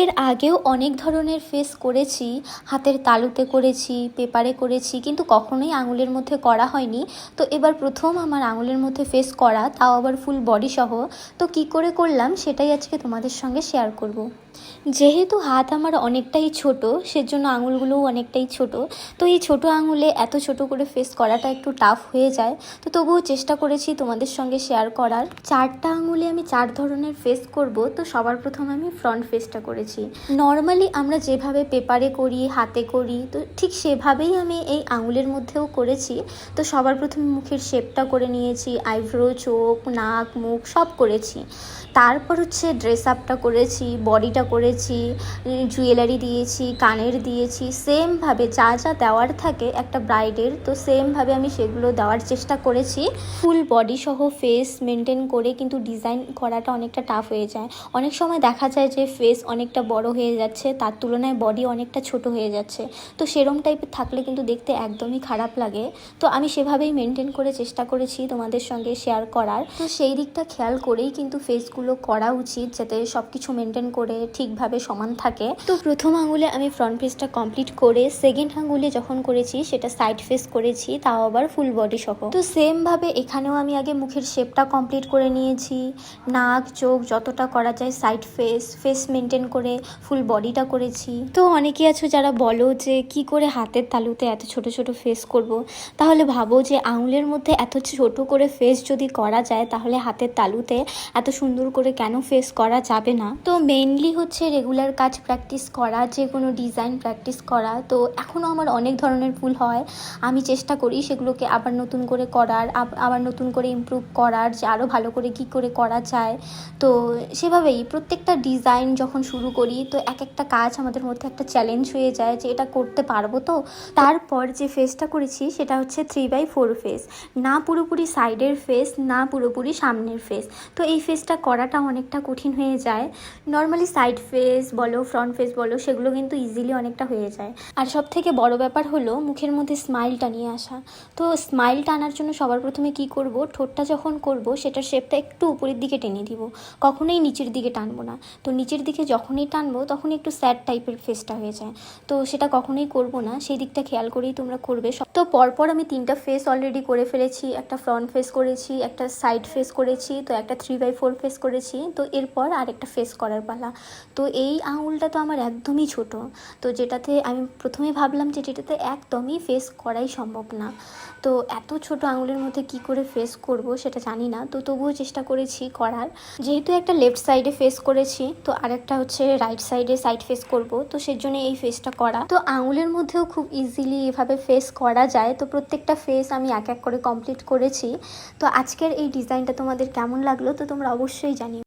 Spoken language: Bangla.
এর আগেও অনেক ধরনের ফেস করেছি, হাতের তালুতে করেছি, পেপারে করেছি, কিন্তু কখনোই আঙুলের মধ্যে করা হয়নি তো এবার প্রথম আমার আঙুলের মধ্যে ফেস করা, তাও আবার ফুল বডি সহ তো কি করে করলাম, সেটাই আজকে তোমাদের সঙ্গে শেয়ার করব। যেহেতু হাত আমার অনেকটাই ছোট, সেজন্য আঙুলগুলোও অনেকটাই ছোট, তো এই ছোট আঙুলে এত ছোট করে ফেস করাটা একটু টাফ হয়ে যায়। তো তবুও চেষ্টা করেছি তোমাদের সঙ্গে শেয়ার করার। চারটা আঙুলে আমি চার ধরনের ফেস করব, তো সবার প্রথম আমি ফ্রন্ট ফেসটা করেছি। নর্মালি আমরা যেভাবে পেপারে করি, হাতে করি, তো ঠিক সেভাবেই আমি এই আঙুলের মধ্যেও করেছি। তো সবার প্রথমে মুখের শেপটা করে নিয়েছি আইব্রো চোখ, নাক, মুখ সব করেছি। তারপর হচ্ছে ড্রেস আপটা করেছি বডিটা করেছি জুয়েলারি দিয়েছি, কানের দিয়েছি সেমভাবে যা যা দেওয়ার থাকে একটা ব্রাইডের তো সেমভাবে আমি সেগুলো দেওয়ার চেষ্টা করেছি। ফুল বডি সহ ফেস মেনটেন করে কিন্তু ডিজাইন করাটা অনেকটা টাফ হয়ে যায়। অনেক সময় দেখা যায় যে ফেস অনেকটা বড় হয়ে যাচ্ছে, তার তুলনায় বডি অনেকটা ছোট হয়ে যাচ্ছে। তো সেরম টাইপের থাকলে কিন্তু দেখতে একদমই খারাপ লাগে। তো আমি সেভাবেই মেনটেন করে চেষ্টা করেছি তোমাদের সঙ্গে শেয়ার করার। তো সেই দিকটা খেয়াল করেই কিন্তু ফেসগুলো করা উচিত, যাতে সব কিছু মেনটেন করে ঠিকভাবে সমান থাকে। তো প্রথম আঙুলে আমি ফ্রন্ট ফেসটা কমপ্লিট করে সেকেন্ড আঙুলে যখন করেছি, সেটা সাইড ফেস করেছি, তাও আবার ফুল বডি সহ। তো সেমভাবে এখানেও আমি আগে মুখের শেপটা কমপ্লিট করে নিয়েছি। নাক, চোখ যতটা করা যায় সাইড ফেস ফেস মেনটেন করে ফুল বডিটা করেছি। তো অনেকে আছো যারা বলো যে, কি করে হাতের তালুতে এত ছোট ছোট ফেস করব। তাহলে ভাবো যে, আঙুলের মধ্যে এত ছোট করে ফেস যদি করা যায়, তাহলে হাতের তালুতে এত সুন্দর করে কেন ফেস করা যাবে না? তো মেইনলি হচ্ছে রেগুলার কাজ প্র্যাকটিস করা, যে কোনো ডিজাইন প্র্যাকটিস করা। তো এখনও আমার অনেক ধরনের ভুল হয়। আমি চেষ্টা করি সেগুলোকে আবার নতুন করে করার, আব- আবার নতুন করে ইমপ্রুভ করার, যে আরও ভালো করে কি করে করা যায়। তো সেভাবেই প্রত্যেকটা ডিজাইন যখন শুরু করি, তো এক একটা কাজ আমাদের মধ্যে একটা চ্যালেঞ্জ হয়ে যায় যে এটা করতে পারব তো। তারপর যে ফেসটা করেছি সেটা হচ্ছে থ্রি বাই ফোর ফেস না পুরোপুরি সাইডের ফেস না পুরোপুরি সামনের ফেস তো এই ফেসটা করাটা অনেকটা কঠিন হয়ে যায়। নর্মালি সাইড ফেস বলো ফ্রন্ট ফেস বলো, সেগুলো কিন্তু ইজিলি অনেকটা হয়ে যায়। আর সব থেকে বড় ব্যাপার হলো মুখের মধ্যে স্মাইলটা নিয়ে আসা। তো স্মাইলটা আনার জন্য সবার প্রথমে কি করব? ঠোঁটটা যখন করব, সেটার শেপটা একটু উপরের দিকে টেনে দিব। কখনোই নিচের দিকে টানবো না। তো নিচের দিকে যখনই টানবো তখন একটু স্যাড টাইপের ফেসটা হয়ে যায়। তো সেটা কখনোই করব না। সেই দিকটা খেয়াল করেই তোমরা করবে। তো পরপর আমি তিনটা ফেস অলরেডি করে ফেলেছি। একটা ফ্রন্ট ফেস করেছি, একটা সাইড ফেস করেছি, তো একটা থ্রি বাই ফোর ফেস করেছি। তো এরপর আরেকটা ফেস করার পালা। তো এই আঙুলটা তো আমার একদমই ছোট। তো যেটাতে আমি প্রথমে ভাবলাম যে যেটাতে একদমই ফেস করাই সম্ভব না। তো এত ছোট আঙুলের মধ্যে কি করে ফেস করব সেটা জানি না। তো তবুও চেষ্টা করেছি করার। যেহেতু একটা লেফট সাইডে ফেস করেছি, তো আরেকটা হচ্ছে রাইট সাইডে সাইড ফেস করব। তো সেজন্য এই ফেসটা করা। তো আঙুলের মধ্যেও খুব ইজিলি এভাবে ফেস করা যায়। তো প্রত্যেকটা ফেস আমি এক এক করে কমপ্লিট করেছি। তো আজকের এই ডিজাইনটা তোমাদের কেমন লাগল? তো তোমরা অবশ্যই জানিও।